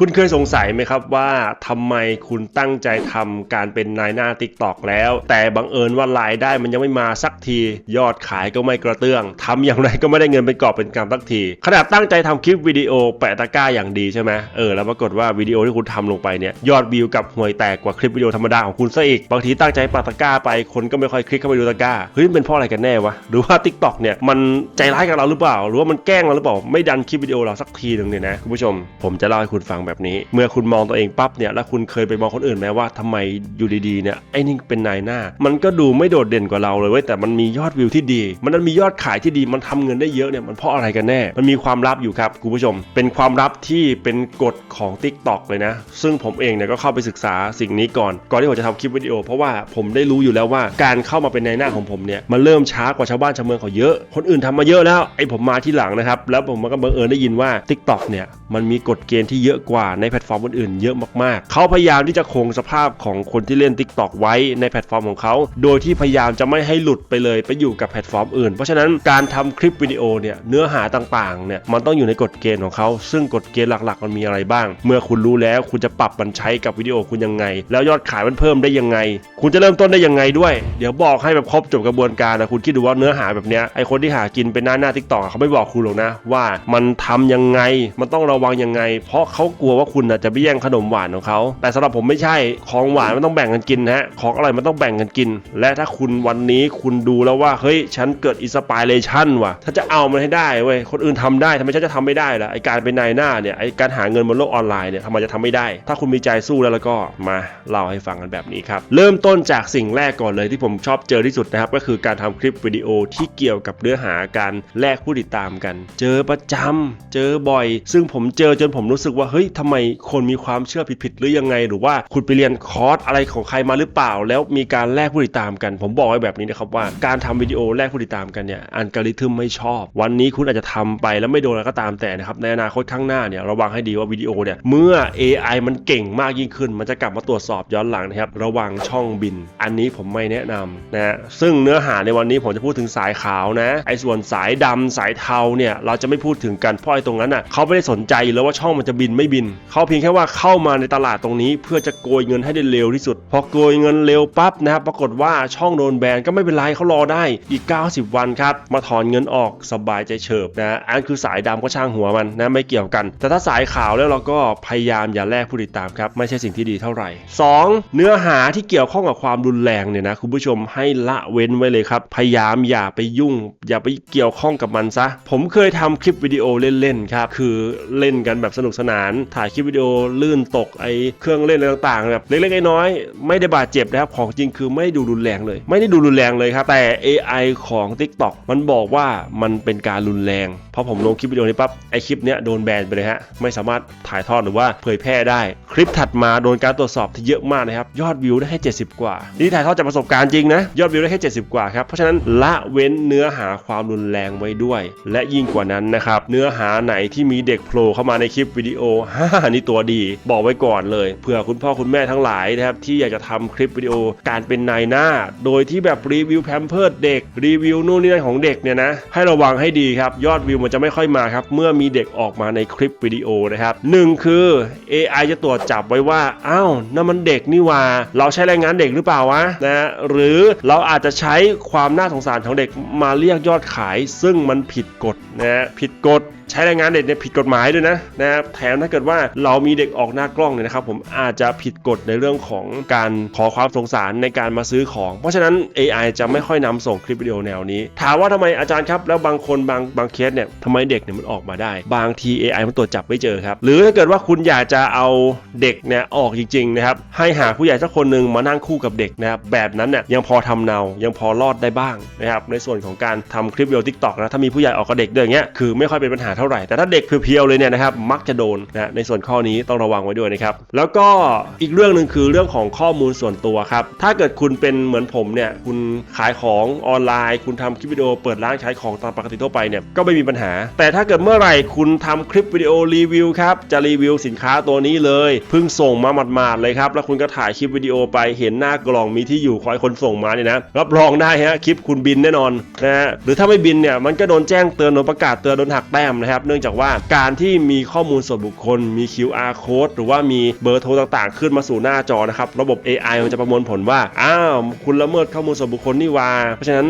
คุณเคยสงสัยไหมครับว่าทำไมคุณตั้งใจทำการเป็นนายหน้า t ิ k t o k แล้ว แต่บังเอิญว่ารายได้มันยังไม่มาสักที ยอดขายก็ไม่กระเตื้องทำอย่างไรก็ไม่ได้เงินเป็นกอบเป็นกำสักทีขนาดตั้งใจทำคลิปวิดีโอแปะตะกร้าอย่างดีใช่ไหมเออแล้วปรากฏว่าวิดีโอที่คุณทำลงไปเนี่ยยอดวิวกับห่วยแตกกว่าคลิปวิดีโอธรรมดาของคุณซะอีกบางทีตั้งใจปะตะกร้าไปคนก็ไม่ค่อยคลิกเข้าไปดูตะกร้าเฮ้ยเป็นเพราะอะไรกันแน่วะหรือว่า t ิ k t o k เนี่ยมันใจร้ายกับเราหรือเปล่า หรือว่ามันแกล้งเราหรือเปล่าไม่ดันคลิปวิดีโอเราสักทีหนึ่งเนี่ยนะคุณผู้ชมผมจะเล่าให้คุณฟังแบบนี้ เมื่อคุณมองตัวเองปั๊บเนี่ยแล้วคุณเคยไปมองคนอื่นไหมว่าทำไมอยู่ดีๆเนี่ยไอ้นี่เป็นนายหน้า มันก็ดูไม่โดดเด่นกว่าเราเลยเว้ยแต่มันมียอดวิวที่ดี มันมันมียอดขายที่ดีมันทำเงินได้เยอะเนี่ยมันเพราะอะไรกันแน่ มันมีความลับอยู่ครับคุณผู้ชม เป็นความลับที่เป็นกฎของ Tik t o อกเลยนะ ซึ่งผมเองเนี่ยก็เข้าไปศึกษาสิ่งนี้ก่อน ก่อนที่ผมจะทำคลิปวิดีโอ เพราะว่าผมได้รู้อยู่แล้วว่าการเข้ามาเป็นนายหน้าของผมเนี่ยมันเริ่มช้ากว่าชาวบ้านชาวเมืองเขาเยอะ คนอื่นทำมาเยอะแล้วไอ้ผมมาที่หลังนะครับแล้วผมก็บังเอิญได้ยินว่า Tik t o อกเนี่ยมันมีกฎเกณฑ์ที่เยอะกว่าในแพลตฟอร์มอื่นๆเยอะมากๆ เขาพยายามที่จะคงสภาพของคนที่เล่น Tik t o อกไว้ในแพลตฟอร์มของเขา โดยที่พยายามจะไม่ให้หลุดไปเลยไปอยู่กับแพลตฟอร์มอื่น เพราะฉะนั้นการทำคลิปวิดีโอเนี่ยเนื้อหาต่างๆเนี่ยมันต้องอยู่ในกฎเกณฑ์ของเขา ซึ่งกฎเกณฑ์หลักๆ มันมีอะไรบ้าง เมื่อคุณรู้แล้วคุณจะปรับมันใช้กับวิดีโอคุณยังไง แล้วยอดขายมันเพิ่มได้ยังไง คุณจะเริ่มต้นได้ยังไงด้วย เดี๋ยวบอกให้แบบครบจบกระบวนการนะคุณคิดดูว่าเนื้อหาแบบเนี้ยไอคนที่หากินเป็นหน้าหน้าทิกตอกเขาไม่บอกคุณหรอกนะว่ามันทำยังไงมันต้องระวังยังไง เพราะเขากลัวว่าคุณจะไปแย่งขนมหวานของเขา แต่สำหรับผมไม่ใช่ ของหวานมันต้องแบ่งกันกินนะฮะ ของอร่อยมันต้องแบ่งกันกิน และถ้าคุณวันนี้คุณดูแล้วว่า เฮ้ย ฉันเกิดอิสปายเลชันว่ะ ถ้าจะเอามันให้ได้เว้ย คนอื่นทำได้ทำไมฉันจะทำไม่ได้ล่ะ ไอการเป็นนายหน้าเนี่ย ไอการหาเงินบนโลกออนไลน์เนี่ยทำไมจะทำไม่ได้ ถ้าคุณมีใจสู้แล้วแล้วก็มาเล่าให้ฟังกันแบบนี้ครับ เริ่มต้นจากสิ่งแรกก่อนเลยที่ผมชอบเจอที่สุดนะครับ ก็คือการทำคลิปวิดีโอที่เกี่ยวกับเนื้อหาการแลกผู้ติดตามกัน เจอประจำเจอบ่อย ซึ่งผมเจอจนผมรู้สึกว่าเฮ้ยทำไมคนมีความเชื่อผิดๆหรือยังไง หรือว่าคุณไปเรียนคอร์สอะไรของใครมาหรือเปล่า แล้วมีการแลกผู้ติดตามกัน ผมบอกไว้แบบนี้นะครับว่าการทำวิดีโอแลกผู้ติดตามกันเนี่ยอัลกอริทึมไม่ชอบ วันนี้คุณอาจจะทำไปแล้วไม่โดนอะไรก็ตามแต่นะครับในอนาคตข้างหน้าเนี่ยระวังให้ดีว่าวิดีโอเนี่ยเมื่อ AI มันเก่งมากยิ่งขึ้น มันจะกลับมาตรวจสอบย้อนหลังนะครับระวังช่องบิน อันนี้ผมไม่แนะนำนะฮะซึ่งเนื้อหาในวันนี้ผมจะพูดถึงสายขาวนะไอ้ส่วนสายดำสายเทาเนี่ยเราจะไม่พูดถึงกันเพราะไอ้ตรงนั้นอะเขาไม่ได้สนใจเลยว่าช่องมันจะบินไม่บินเขาเพียงแค่ว่าเข้ามาในตลาดตรงนี้ เพื่อจะโกยเงินให้ได้เร็วที่สุด พอโกยเงินเร็วปั๊บนะครับปรากฏว่าช่องโดนแบนก็ไม่เป็นไรเขารอได้อีก 90 วันครับมาถอนเงินออกสบายใจเฉิบนะอันคือสายดำก็ช่างหัวมันนะไม่เกี่ยวกัน แต่ถ้าสายขาวแล้วเราก็พยายามอย่าแลกผู้ติดตามครับไม่ใช่สิ่งที่ดีเท่าไหร่ 2. เนื้อหาที่เกี่ยวข้องกับความรุนแรงเนี่ยนะคุณผู้ชมให้ละเว้นไว้เลยครับพยายามอย่าไปยุ่ง อย่าไปเกี่ยวข้องกับมันซะผมเคยทำคลิปวิดีโอเล่นๆครับคือเล่นกันแบบสนุกสนานถ่ายคลิปวิดีโอลื่นตกไอเครื่องเล่นอะไรต่างๆแบบเล็กๆน้อยๆไม่ได้บาดเจ็บนะครับของจริงคือไม่ดูรุนแรงเลย ไม่ได้ดูรุนแรงเลยครับแต่ AI ของ TikTok มันบอกว่ามันเป็นการรุนแรงพอผมลงคลิปวิดีโอนี้ปั๊บไอคลิปเนี้ยโดนแบนไปเลยฮะไม่สามารถถ่ายทอดหรือว่าเผยแพร่ได้ คลิปถัดมาโดนการตรวจสอบที่เยอะมากนะครับยอดวิวได้แค่70 กว่านี่ถ่ายทอดจากประสบการณ์จริงนะยอดวิวได้แค่70 กว่าครับเพราะฉะนั้นละเว้นเนื้อหาความรุนแรงไว้ด้วย และยิ่งกว่านั้นนะครับเนื้อหาไหนที่มีเด็กโผล่เข้ามาในคลิปวิดีโอฮ่านี่ตัวดีบอกไว้ก่อนเลยเผื่อคุณพ่อคุณแม่ทั้งหลายนะครับที่อยากจะทำคลิปวิดีโอการเป็นนายหน้า โดยที่แบบรีวิวแพมเพิร์ดเด็กรีวิวนู่นนี่นั่นของเด็กเนี่ยนะให้ระวังให้ดีครับยอดวิวมันจะไม่ค่อยมาครับเมื่อมีเด็กออกมาในคลิปวิดีโอนะครับหนึ่งคือ AI จะตรวจจับไว้ว่าอ้าวนั่นมันเด็กนี่ว่า เราใช้แรงงานเด็กหรือเปล่าวะนะหรือเราอาจจะใช้ความน่าสงสารของเด็กมาเรียกยอดขาย ซึ่งมันผิดกฎนะผิดกฎใช้แรงงานเด็กเนี่ยผิดกฎหมายด้วยนะนะครับแถมถ้าเกิดว่าเรามีเด็กออกหน้ากล้องเนี่ยนะครับผมอาจจะผิดกฎในเรื่องของการขอความสงสารในการมาซื้อของ เพราะฉะนั้น AI จะไม่ค่อยนำส่งคลิปวิดีโอแนวนี้ ถามว่าทำไมอาจารย์ครับ แล้วบางคนบางบางเคสเนี่ยทำไมเด็กเนี่ยมันออกมาได้ บางที AI มันตรวจจับไม่เจอครับ หรือถ้าเกิดว่าคุณอยากจะเอาเด็กเนี่ยออกจริงๆนะครับให้หาผู้ใหญ่สักคนหนึ่งมานั่งคู่กับเด็กนะครับแบบนั้นเนี่ยยังพอทำเนา ยังพอรอดได้บ้างนะครับในส่วนของการทำคลิปวิดีโอทิกตอกนะถ้ามีผู้ใหญ่ออกกับเด็กด้วยอย่างเงี้ยคือไม่ค่อยเป็นปัญหาเท่าไหร่แต่ถ้าเด็กเพียวๆเลยเนี่ยนะครับมักจะโดนนะในส่วนข้อนี้ต้องระวังไว้ด้วยนะครับ แล้วก็อีกเรื่องหนึ่งคือเรื่องของข้อมูลส่วนตัวครับ ถ้าเกิดคุณเป็นเหมือนผมเนี่ย คุณขายของออนไลน์ คุณทำคลิปวิดีโอเปิดร้านขายของตามปกติทั่วไปเนี่ย ก็ไม่มีปัญหา แต่ถ้าเกิดเมื่อไหร่คุณทำคลิปวิดีโอรีวิวครับ จะรีวิวสินค้าตัวนี้เลยเพิ่งส่งมาหมาดๆเลยครับ แล้วคุณก็ถ่ายคลิปวิดีโอไป เห็นหน้ากล่องมีที่อยู่คอยคนส่งมาเนี่ยนะ รับรองได้ฮะ คลิปคุณบินแน่นอนนะฮะ หรือถ้าไม่บินเนี่ย มันก็โดนแจ้งเตือน โดนประกาศเตือน โดนหักแต้มนะครับ เนื่องจากว่าการที่มีข้อมูลส่วนบุคคลมี QR code หรือว่ามีเบอร์โทรต่างๆ ขึ้นมาสู่หน้าจอนะครับ ระบบ AI มันจะประมวลผลว่า อ้าว คุณละเมิดข้อมูลส่วนบุคคลนี่ว่า เพราะฉะนั้น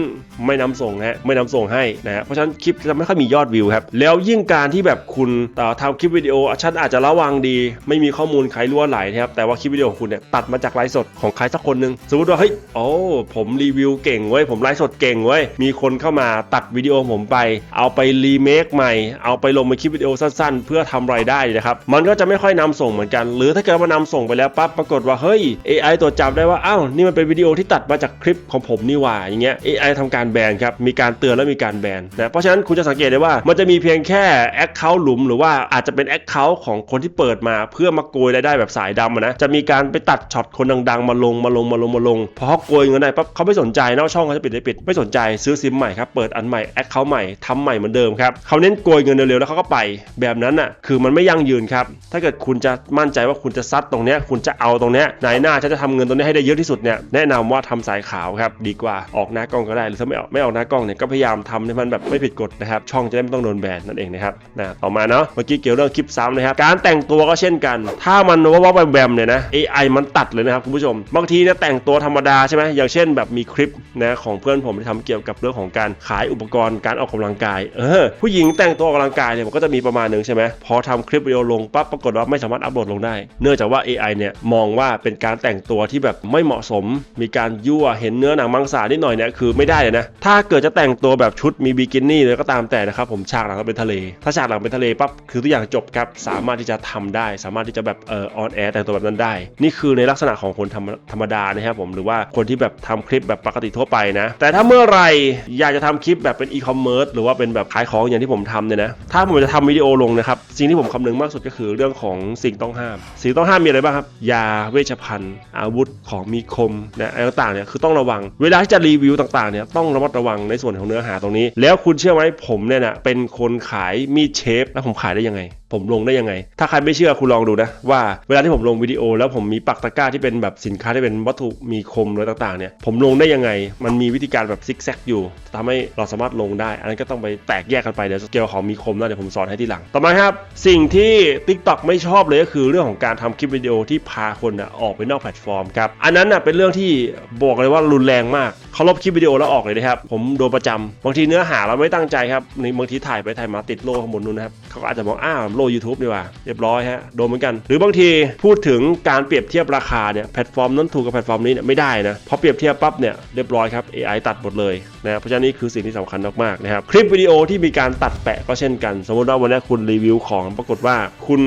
ไม่นำส่งฮะไม่นำส่งให้นะฮะเพราะฉะนั้นคลิปจะไม่ค่อยมียอดวิวครับ แล้วยิ่งการที่แบบคุณเอ่อทำคลิปวิดีโอฉันอาจจะระวังดี ไม่มีข้อมูลใครรั่วไหลนะครับแต่ว่าคลิปวิดีโอของคุณเนี่ยตัดมาจากไลฟ์สดของใครสักคนหนึ่งสมมติว่าเฮ้ยโอ้ผมรีวิวเก่งเว้ยผมไลฟ์สดเก่งเว้ยมีคนเข้ามาตัดวิดีโอผมไป เอาไปรีเมคใหม่ เอาไปลงเป็นคลิปวิดีโอสั้นๆ เพื่อทำรายได้นะครับมันก็จะไม่ค่อยนำส่งเหมือนกัน หรือถ้าเกิดว่านำส่งไปแล้วปั๊บปรากฏว่าเฮ้ย AI ตรวจจับได้ว่าอ้าวนี่มันเป็นวิดีโอที่ตัดมาจากคลิปของผมนี่หว่าอย่างเงี้ย AI ทำการแบนครับมีการเตือนและมีการแบนนะเพราะฉะนั้นคุณจะสังเกตได้ว่ามันจะมีเพียงแค่ Account หลุม หรือว่าอาจจะเป็น Account ของคนที่เปิดมาเพื่อมาโกยรายได้แบบสายดำนะจะมีการไปตัดช็อตคนดังๆ มาลงมาลงมาลงมาลงพอเขาโกยเงินได้ปั๊บเขาไม่สนใจนะว่าช่องเขาจะปิดได้ปิด ไม่สนใจซื้อซิมใหม่ครับเปิดอันใหม่ Account ใหม่ทำใหม่เหมือนเดิมครับเขาเน้นโกยเงินเร็วๆแล้วเขาก็ไปแบบนั้นน่ะคือมันไม่ยั่งยืนครับถ้าเกิดคุณจะมั่นใจว่าคุณจะซัดตรงเนี้ยคุณจะเอาตรงเนี้ยนายหน้าฉันจะทำเงินตรงนี้ให้ได้เยอะที่สุดเนี่ยแนะนำว่าทำสายขาวครับดีกว่าออกหน้ากล้องก็ได้หรือถ้าไม่ออกไม่ออกหน้ากล้องเนี่ยก็พยายามทำให้มันแบบไม่ผิดกฎนะครับ ช่องจะได้ไม่ต้องโดนแบนนั่นเองนะครับนะต่อมาเนาะเมื่อกี้เกี่ยวเรื่องคลิปซ้ำนะครับการแต่งตัวก็เช่นกัน ถ้ามันว่าว่าแบมๆเนี่ยนะ AI มันตัดเลยนะครับคุณผู้ชม บางทีเนี่ยแต่งตัวธรรมดาใช่ไหมอย่างเช่น แบบมีคลิปนะของเพื่อนผมที่ทำเกี่ยวกับเรื่องของการขายอุปกรณ์การออกกำลังกายเออผู้หญิงแต่งตัวออกกำลังกายเนี่ยมันก็จะมีประมาณหนึ่งใช่ไหมพอทำคลิปวิดีโอลงปั๊บปรากฏว่าไม่สามารถอัปโหลดลงได้ เนื่องจากว่า AI เนี่ยมองว่าเป็นการแต่งตัวที่แบบไม่เหมาะสม มีการยั่วเห็นเนื้อหนังมังสานิดหน่อยเนี่ยคือไม่ได้เลยนะ ถ้าเกิดจะแต่งตัวแบบชุดมีบิกินี่เลยก็ตามแต่นะครับผมฉากหลังเป็นทะเล ถ้าฉากหลังเป็นทะเลปั๊บคือทุกอย่างจบครับสามารถที่จะทำได้ สามารถที่จะแบบเอ่อออนแอร์แต่งตัวแบบนั้นได้ นี่คือในลักษณะของคนธรรมธรรมดานะครับผมหรือว่าคนที่แบบทำคลิปแบบปกติทั่วไปนะ แต่ถ้าเมื่อไหรอยากจะทำคลิปแบบเป็นอีคอมเมิร์ซหรือว่าเป็นแบบขายของอย่างที่ผมทำเนี่ยนะถ้าผมจะทำวิดีโอลงนะครับสิ่งที่ผมคำนึงมากสุดก็คือเรื่องของสิ่งต้องห้าม สิ่งต้องห้ามมีอะไรบ้างครับ ยาเวชภัณฑ์ อาวุธของมีคมนะอะไรต่างๆเนี่ยคือต้องระวัง เวลาที่จะรีวิวต่างๆเนี่ยต้องระมัดระวังในส่วนของเนื้อหาตรงนี้ แล้วคุณเชื่อไหมผมเนี่ยนะเป็นคนขายมีดเชฟแล้วผมขายได้ยังไงผมลงได้ยังไง ถ้าใครไม่เชื่อคุณลองดูนะ ว่าเวลาที่ผมลงวิดีโอ แล้วผมมีปักตะกร้าที่เป็นแบบสินค้าที่เป็นวัตถุมีคมอะไรต่างๆเนี่ยผมลงได้ยังไง มันมีวิธีการแบบซิกแซกอยู่ทำให้เราสามารถลงได้ อันนั้นก็ต้องไปแตกแยกกันไปเดี๋ยวเกี่ยวของมีคมนะเดี๋ยวผมสอนให้ทีหลัง ต่อมาครับ สิ่งที่ TikTok ไม่ชอบเลยก็คือเรื่องของการทำคลิปวิดีโอที่พาคนนะออกไปนอกแพลตฟอร์มครับอันนั้นนะเป็นเรื่องที่บอกเลยว่ารุนแรงมากเขาลบคลิปวิดีโอแล้วออกเลยนะครับผมโดนประจำบางทีเนื้อหาเราไม่ตั้งใจครับในบางทีถ่ายไปถ่ายมาติดโล่ข้างบนนู้นนะครับเขาก็อาจจะมองอ้าวโล่ YouTube ดีกว่าเรียบร้อยฮะโดนเหมือนกัน หรือบางทีพูดถึงการเปรียบเทียบราคาเนี่ยแพลตฟอร์มนั้นถูกกับแพลตฟอร์มนี้เนี่ยไม่ได้นะพอเปรียบเทียบปั๊บเนี่ยเรียบร้อยครับ AI ตัดหมดเลยนะเพราะฉะนั้นนี่คือสิ่งที่สำคัญมากๆนะครับคลิปวิดีโอที่มีการตัดแปะก็เช่นกัน สมมติว่าวันนี้คุณรีวิวของปรากฏว่า คุณ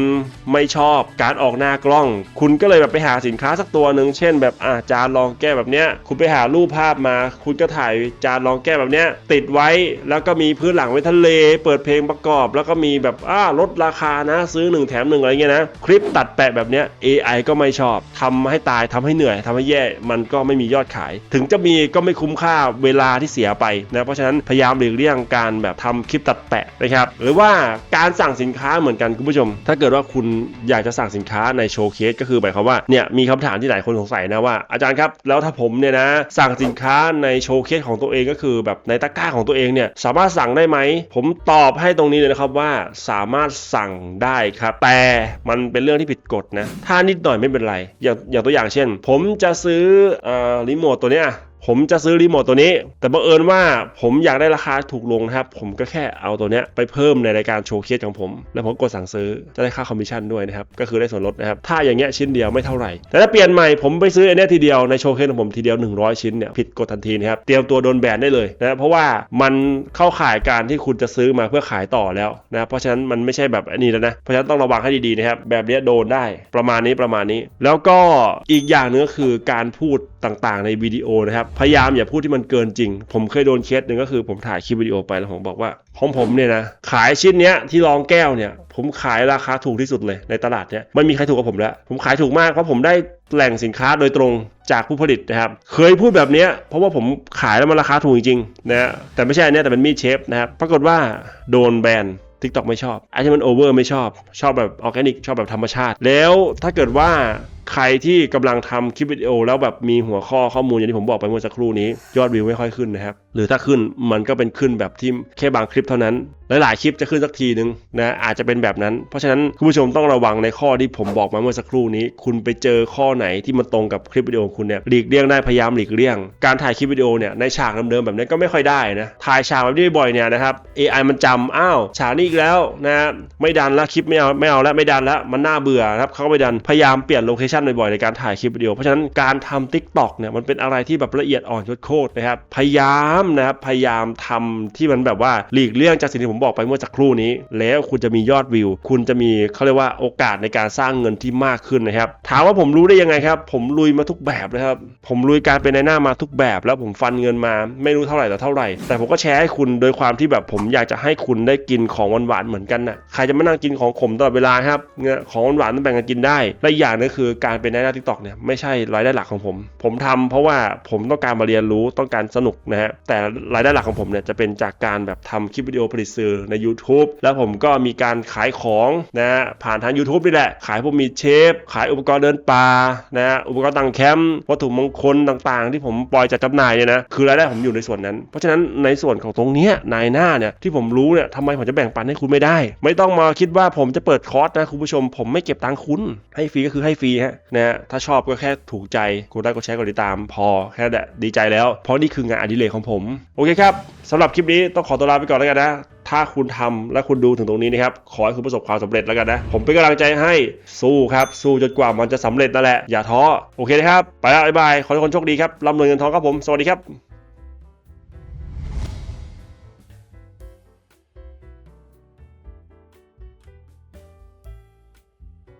ไม่ชอบการออกหน้ากล้อง คุณก็เลยแบบไปหาสินค้าสักตัวหนึ่งเช่น แบบอ่าจานรองแก้วแบบเนี้ยคุณไปหารูปภาพมา คุณก็ถ่ายจานรองแก้วแบบเนี้ยติดไว้แล้วก็มีพื้นหลังไว้ทะเล เปิดเพลงประกอบ แล้วก็มีแบบอ่าลดราคานะซื้อหนึ่งแถมหนึ่งอะไรเงี้ยนะ คลิปตัดแปะแบบเนี้ย AI ก็ไม่ชอบทำให้ตายทำให้เหนื่อยทำให้แย่มันก็ไม่มียอดขาย ถึงจะมีก็ไม่คุ้มค่าเวลาที่เสียไปนะเพราะฉะนั้นพยายามหลีกเลี่ยงการแบบทำคลิปตัดแปะนะครับหรือว่าการสั่งสินค้าเหมือนกันคุณผู้ชม ถ้าเกิดว่าคุณอยากจะสั่งสินค้าในโชว์เคสก็คือหมายความว่าเนี่ยมีคำถามที่หลายคนสงสัยนะว่าอาจารย์ครับแล้วถ้าผมเนี่ยนะสั่งสินค้าในโชว์เคสของตัวเองก็คือ แบบในตะกร้าของตัวเองเนี่ยสามารถสั่งได้ไหมผมตอบให้ตรงนี้เลยนะครับว่าสามารถสั่งได้ครับ แต่มันเป็นเรื่องที่ผิดกฎนะ ถ้านิดหน่อยไม่เป็นไร อย่างอย่างตัวอย่างเช่น ผมจะซื้ออรีโมทตัวเนี้ย ผมจะซื้อรีโมทตัวนี้ แต่บังเอิญว่าผมอยากได้ราคาถูกลงนะครับ ผมก็แค่เอาตัวเนี้ยไปเพิ่มในรายการโชว์เคสของผม แล้วผมกดสั่งซื้อจะได้ค่าคอมมิชชั่นด้วยนะครับ ก็คือได้ส่วนลดนะครับ ถ้าอย่างเงี้ยชิ้นเดียวไม่เท่าไหร่ แต่ถ้าเปลี่ยนใหม่ผมไปซื้ออันเนี้ยทีเดียวในโชว์เคสของผมทีเดียว 100 ชิ้นเนี่ยผิดกฎทันทีนะครับ เตรียมตัวโดนแบนได้เลยนะเพราะว่ามันเข้าข่ายการที่คุณจะซื้อมาเพื่อขายต่อแล้วนะเพราะฉะนั้นมันไม่ใช่แบบนี้แล้วนะเพราะฉะนั้นต้องระวังให้ดีๆนะครับแบบนี้โดนได้ประมาณนี้ประมาณนี้ แล้วก็อีกอย่างนึงก็คือการพูดต่างๆ ในวิดีโอนะครับพยายามอย่าพูดที่มันเกินจริง ผมเคยโดนเคสหนึ่งก็คือผมถ่ายคลิปวิดีโอไปแล้วผมบอกว่าของผมเนี่ยนะขายชิ้นเนี้ยที่รองแก้วเนี่ยผมขายราคาถูกที่สุดเลยในตลาดเนี้ยไม่มีใครถูกกว่าผมแล้ว ผมขายถูกมากเพราะผมได้แหล่งสินค้าโดยตรงจากผู้ผลิตนะครับเคยพูดแบบนี้เพราะว่าผมขายแล้วมันราคาถูกจริงๆนะแต่ไม่ใช่อันเนี้ยแต่เป็นมีดเชฟนะครับปรากฏว่าโดนแบนทิกตอกไม่ชอบไอ้ที่มันโอเวอร์ไม่ชอบ ชอบแบบออร์แกนิก ชอบแบบธรรมชาติ แล้วถ้าเกิดว่า ใครที่กำลังทำคลิปวิดีโอ แล้วแบบมีหัวข้อข้อมูลอย่างที่ผมบอกไปเมื่อสักครู่นี้ ยอดวิวไม่ค่อยขึ้นนะครับ หรือถ้าขึ้นมันก็เป็นขึ้นแบบที่แค่บางคลิปเท่านั้น หลายๆคลิปจะขึ้นสักทีนึงนะอาจจะเป็นแบบนั้น เพราะฉะนั้นคุณผู้ชมต้องระวังในข้อที่ผมบอกมาเมื่อสักครู่นี้ คุณไปเจอข้อไหนที่มันตรงกับคลิปวิดีโอของคุณเนี่ยหลีกเลี่ยงได้พยายามหลีกเลี่ยง การถ่ายคลิปวิดีโอเนี่ยในฉากเดิมๆแบบนี้ก็ไม่ค่อยได้นะถ่ายฉากแบบนี้บ่อยเนี่ยนะครับ AI มันจำอ้าวฉากนี้อีกแล้วนะไม่ดันละคลิปไม่เอาไม่เอาแล้วไม่ดันแล้วมันน่าเบื่อนะครับเขาก็ไม่ดันพยายามเปลี่ยนโลเคชันบ่อยๆในการถ่ายคลิปวิดีโอเพราะฉะนั้นการทำ Tik t o อกเนี่ยมันเป็นอะไรที่แบบละเอียดอ่อนโคตรนะครับพยายามนะครับพยายามทำที่มันแบบว่าหลีกเลี่ยงจากสิ่งที่ผมบอกไปเมื่อสักครู่นี้ แล้วคุณจะมียอดวิว คุณจะมีเขาเรียกว่าโอกาสในการสร้างเงินที่มากขึ้นนะครับ ถามว่าผมรู้ได้ยังไงครับ ผมลุยมาทุกแบบเลยครับ ผมลุยการเป็นในหน้ามาทุกแบบ แล้วผมฟันเงินมาไม่รู้เท่าไหร่ต่อเท่าไหร่ แต่ผมก็แชร์ให้คุณโดยความที่แบบผมอยากจะให้คุณได้กินของหวานๆเหมือนกันนะใครจะมานั่งกินของขมตลอดเวลาครับเนี่ยของหวานต้องแบ่งกันกินได้และอย่างนึงคือการเป็นในหน้าทิกตอกเนี่ยไม่ใช่รายได้หลักของผม ผมทำเพราะว่าผมต้องการมาเรียนรู้ต้องการสนุกนะฮะแต่รายได้หลักของผมเนี่ยจะเป็นจากการแบบทำคลิปวิดีโอผลิตสื่อใน YouTube แล้วผมก็มีการขายของนะฮะผ่านทาง YouTube นี่แหละ ขายพวกมีเชฟ ขายอุปกรณ์เดินป่านะฮะอุปกรณ์ตั้งแคมป์วัตถุมงคลต่างๆ ที่ผมปล่อยจัดจำหน่ายเนี่ยนะคือรายได้ผมอยู่ในส่วนนั้น เพราะฉะนั้นในส่วนของตรงนี้นายหน้าเนี่ยที่ผมรู้เนี่ยทำไมผมจะแบ่งปันให้คุณไม่ได้ ไม่ต้องมาคิดว่าผมจะเปิดคอร์สนะคุณผู้ชม ผมไม่เก็บตังค์คุณให้ฟรีก็คือให้ฟรีฮะนะฮะถ้าชอบก็แค่ถูกใจกดไลค์กดแชร์กดติดตาม พอแค่แหละดีใจแล้ว เพราะนี่คืองานอดิเรกของผม โอเคครับสำหรับคลิปนี้ต้องขอตัวลาไปก่อนแล้วกันนะ ถ้าคุณทำและคุณดูถึงตรงนี้นะครับ ขอให้คุณประสบความสำเร็จแล้วกันนะ ผมเป็นกำลังใจให้สู้ครับ สู้จนกว่ามันจะสำเร็จนั่นแหละ อย่าท้อ โอเคนะครับ ไปแล้วบ๊ายบาย ขอให้ทุกคนโชคดีครับร่ำรวยเงินทองครับผม สวัสดีครับ